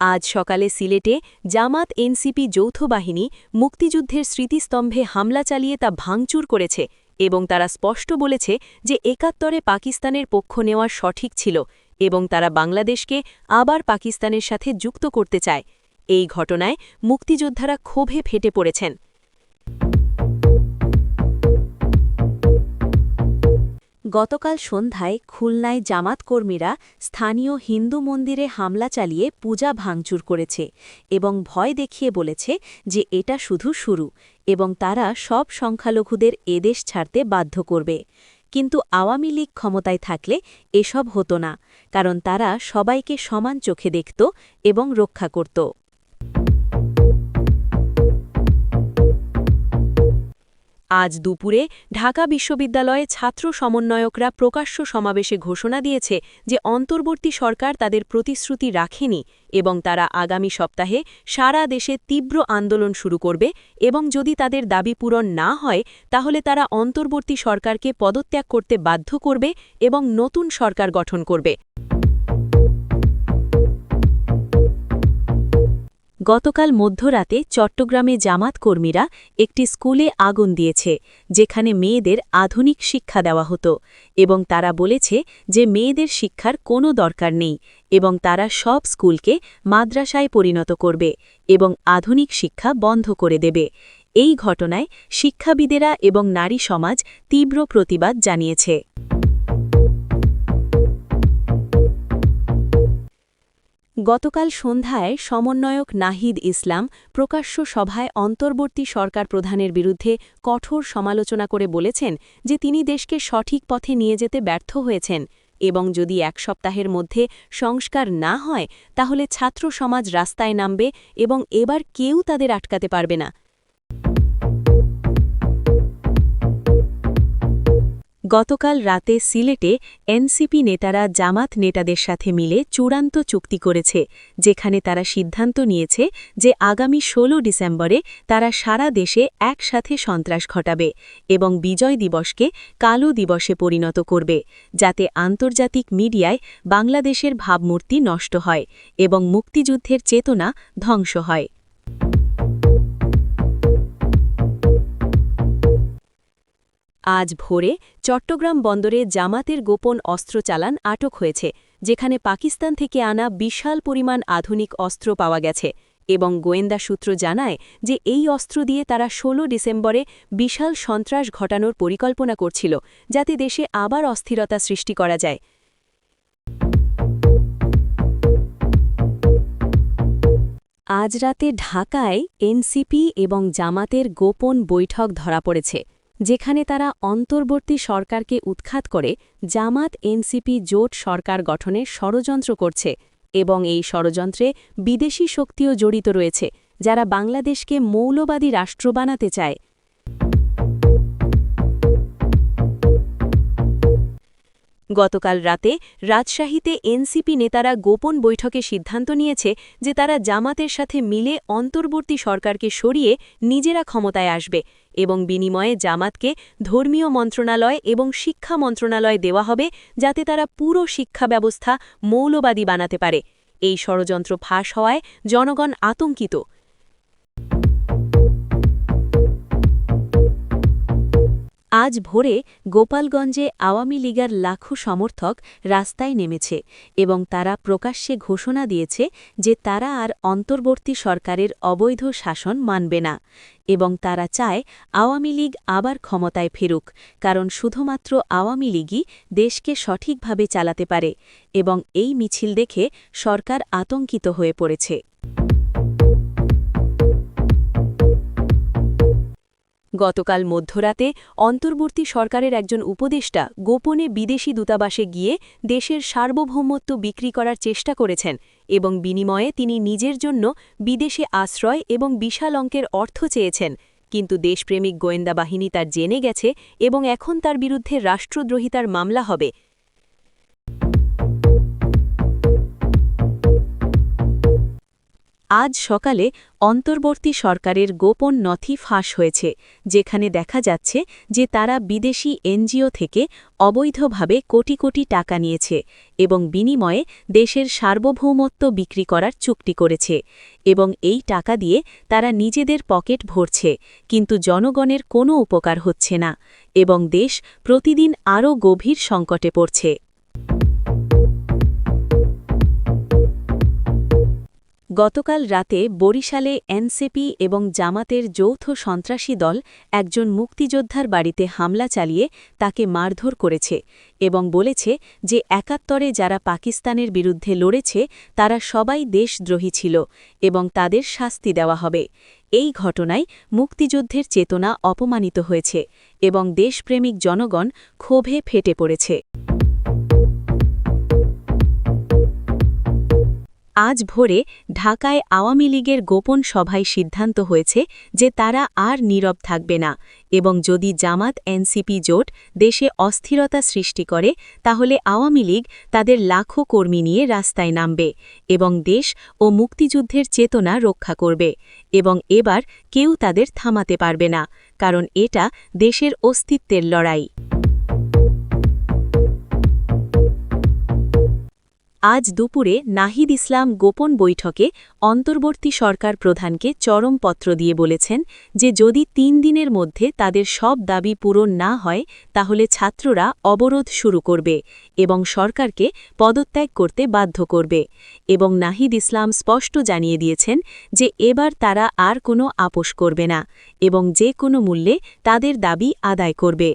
আজ সকালে সিলেটে জামাত এনসিপি যৌথ বাহিনী মুক্তিযুদ্ধের স্মৃতিস্তম্ভে হামলা চালিয়ে তা ভাঙচুর করেছে এবং তারা স্পষ্ট বলেছে যে একাত্তরে পাকিস্তানের পক্ষ নেওয়া সঠিক ছিল এবং তারা বাংলাদেশকে আবার পাকিস্তানের সাথে যুক্ত করতে চায়। এই ঘটনায় মুক্তিযোদ্ধারা ক্ষোভে ফেটে পড়েছেন। গতকাল সন্ধ্যায় খুলনায় জামাত কর্মীরা স্থানীয় হিন্দু মন্দিরে হামলা চালিয়ে পূজা ভাঙচুর করেছে এবং ভয় দেখিয়ে বলেছে যে এটা শুধু শুরু এবং তারা সব সংখ্যালঘুদের এদেশ ছাড়তে বাধ্য করবে। কিন্তু আওয়ামী লীগ ক্ষমতায় থাকলে এসব হতো না, কারণ তারা সবাইকে সমান চোখে দেখত এবং রক্ষা করত। আজ দুপুরে ঢাকা বিশ্ববিদ্যালয়ে ছাত্র সমন্বয়করা প্রকাশ্য সমাবেশে ঘোষণা দিয়েছে যে অন্তর্বর্তী সরকার তাদের প্রতিশ্রুতি রাখেনি এবং তারা আগামী সপ্তাহে সারা দেশে তীব্র আন্দোলন শুরু করবে এবং যদি তাদের দাবি পূরণ না হয়, তাহলে তারা অন্তর্বর্তী সরকারকে পদত্যাগ করতে বাধ্য করবে এবং নতুন সরকার গঠন করবে। গতকাল মধ্যরাতে চট্টগ্রামে জামাত কর্মীরা একটি স্কুলে আগুন দিয়েছে, যেখানে মেয়েদের আধুনিক শিক্ষা দেওয়া হতো এবং তারা বলেছে যে মেয়েদের শিক্ষার কোনো দরকার নেই এবং তারা সব স্কুলকে মাদ্রাসায় পরিণত করবে এবং আধুনিক শিক্ষা বন্ধ করে দেবে। এই ঘটনায় শিক্ষাবিদেরা এবং নারী সমাজ তীব্র প্রতিবাদ জানিয়েছে। গতকাল সন্ধ্যায় সমন্বয়ক নাহিদ ইসলাম প্রকাশ্য সভায় অন্তর্বর্তী সরকার প্রধানের বিরুদ্ধে কঠোর সমালোচনা করে বলেছেন যে তিনি দেশকে সঠিক পথে নিয়ে যেতে ব্যর্থ হয়েছেন এবং যদি এক সপ্তাহের মধ্যে সংস্কার না হয়, তাহলে ছাত্র সমাজ রাস্তায় নামবে এবং এবার কেউ তাদের আটকাতে পারবে না। গতকাল রাতে সিলেটে এনসিপি নেতারা জামাত নেতাদের সাথে মিলে চূড়ান্ত চুক্তি করেছে, যেখানে তারা সিদ্ধান্ত নিয়েছে যে আগামী ১৬ ডিসেম্বরে তারা সারা দেশে একসাথে সন্ত্রাস ঘটাবে এবং বিজয় দিবসকে কালো দিবসে পরিণত করবে, যাতে আন্তর্জাতিক মিডিয়ায় বাংলাদেশের ভাবমূর্তি নষ্ট হয় এবং মুক্তিযুদ্ধের চেতনা ধ্বংস হয়। আজ ভোরে চট্টগ্রাম বন্দরে জামাতের গোপন অস্ত্র চালান আটক হয়েছে, যেখানে পাকিস্তান থেকে আনা বিশাল পরিমাণ আধুনিক অস্ত্র পাওয়া গেছে এবং গোয়েন্দা সূত্র জানায় যে এই অস্ত্র দিয়ে তারা ১৬ ডিসেম্বরে বিশাল সন্ত্রাস ঘটানোর পরিকল্পনা করছিল, যাতে দেশে আবার অস্থিরতা সৃষ্টি করা যায়। আজ রাতে ঢাকায় এনসিপি এবং জামাতের গোপন বৈঠক ধরা পড়েছে। যেখানে তারা অন্তর্বর্তী সরকারকে উৎখাত করে জামাত, এনসিপি, জোট সরকার গঠনের ষড়যন্ত্র করছে এবং এই ষড়যন্ত্রে বিদেশি শক্তিও জড়িত রয়েছে, যারা বাংলাদেশকে মৌলবাদী রাষ্ট্র বানাতে চায়। গতকাল রাতে রাজশাহীতে এনসিপি নেতারা গোপন বৈঠকে সিদ্ধান্ত নিয়েছে যে তারা জামাতের সাথে মিলে অন্তর্বর্তী সরকারকে সরিয়ে নিজেরা ক্ষমতায় আসবে এবং বিনিময়ে জামাতকে ধর্মীয় মন্ত্রণালয় এবং শিক্ষা মন্ত্রণালয় দেওয়া হবে যাতে তারা পুরো শিক্ষা ব্যবস্থা মৌলবাদী বানাতে পারে। এই ষড়যন্ত্র ফাঁস হওয়ায় জনগণ আতঙ্কিত। আজ ভোরে গোপালগঞ্জে আওয়ামী লীগার লাখো সমর্থক রাস্তায় নেমেছে এবং তারা প্রকাশ্যে ঘোষণা দিয়েছে যে তারা আর অন্তর্বর্তী সরকারের অবৈধ শাসন মানবে না এবং তারা চায় আওয়ামী লীগ আবার ক্ষমতায় ফেরুক, কারণ শুধুমাত্র আওয়ামী লীগই দেশকে সঠিকভাবে চালাতে পারে এবং এই মিছিল দেখে সরকার আতঙ্কিত হয়ে পড়েছে। গতকাল মধ্যরাতে অন্তর্বর্তী সরকারের একজন উপদেষ্টা গোপনে বিদেশি দূতাবাসে গিয়ে দেশের সার্বভৌমত্ব বিক্রি করার চেষ্টা করেছেন এবং বিনিময়ে তিনি নিজের জন্য বিদেশে আশ্রয় এবং বিশাল অঙ্কের অর্থ চেয়েছেন। কিন্তু দেশপ্রেমিক গোয়েন্দা বাহিনী তার জেনে গেছে এবং এখন তার বিরুদ্ধে রাষ্ট্রদ্রোহিতার মামলা হবে। আজ সকালে অন্তর্বর্তী সরকারের গোপন নথি ফাঁস হয়েছে, যেখানে দেখা যাচ্ছে যে তারা বিদেশি এনজিও থেকে অবৈধভাবে কোটি কোটি টাকা নিয়েছে এবং বিনিময়ে দেশের সার্বভৌমত্ব বিক্রি করার চুক্তি করেছে এবং এই টাকা দিয়ে তারা নিজেদের পকেট ভরছে, কিন্তু জনগণের কোনো উপকার হচ্ছে না এবং দেশ প্রতিদিন আরও গভীর সংকটে পড়ছে। গতকাল রাতে বরিশালে এনসিপি এবং জামাতের যৌথ সন্ত্রাসী দল একজন মুক্তিযোদ্ধার বাড়িতে হামলা চালিয়ে তাকে মারধর করেছে এবং বলেছে যে একাত্তরে যারা পাকিস্তানের বিরুদ্ধে লড়েছে, তারা সবাই দেশদ্রোহী ছিল এবং তাদের শাস্তি দেওয়া হবে। এই ঘটনায় মুক্তিযুদ্ধের চেতনা অপমানিত হয়েছে এবং দেশপ্রেমিক জনগণ ক্ষোভে ফেটে পড়েছে। আজ ভোরে ঢাকায় আওয়ামী লীগের গোপন সভায় সিদ্ধান্ত হয়েছে যে তারা আর নীরব থাকবে না এবং যদি জামাত এনসিপি জোট দেশে অস্থিরতা সৃষ্টি করে, তাহলে আওয়ামী লীগ তাদের লাখো কর্মী নিয়ে রাস্তায় নামবে এবং দেশ ও মুক্তিযুদ্ধের চেতনা রক্ষা করবে এবং এবার কেউ তাদের থামাতে পারবে না, কারণ এটা দেশের অস্তিত্বের লড়াই। আজ দুপুরে নাহিদ ইসলাম গোপন বৈঠকে অন্তর্বর্তী সরকার প্রধানকে চরম পত্র দিয়ে বলেছেন যে যদি তিন দিনের মধ্যে তাদের সব দাবি পূরণ না হয়, তাহলে ছাত্ররা অবরোধ শুরু করবে এবং সরকারকে পদত্যাগ করতে বাধ্য করবে এবং নাহিদ ইসলাম স্পষ্ট জানিয়ে দিয়েছেন যে এবার তারা আর কোনো আপোষ করবে না এবং যে কোনো মূল্যে তাদের দাবি আদায় করবে।